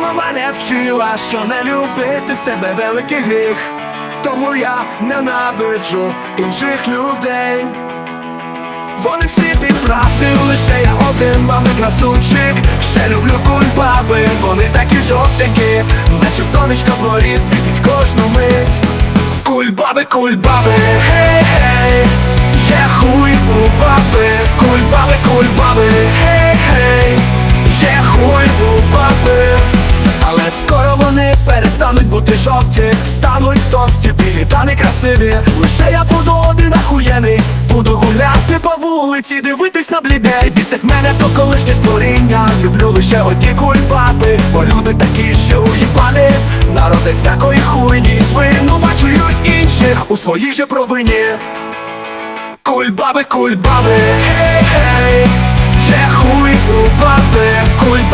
Мама мене вчила, що не любити себе великий гріх, тому я ненавиджу інших людей. Вони всі підправці, лише я один мами красунчик. Ще люблю кульбаби, вони такі жовтенькі. Наче сонечко вгорі світить кожну мить. Кульбаби, кульбаби, гей, перестануть бути жовті Стануть товсті, білі та некрасиві. Лише я буду один ахуєний Буду гуляти по вулиці, дивитись на блідей. Бісять мене то колишнє створіння Люблю лише одні кульбаби Бо люди такі, що уїбани Народи всякої хуйні Звинувачують інших у своїй же провині. Кульбаби, кульбаби, гей, гей Є хуй у баби. Кульбаби,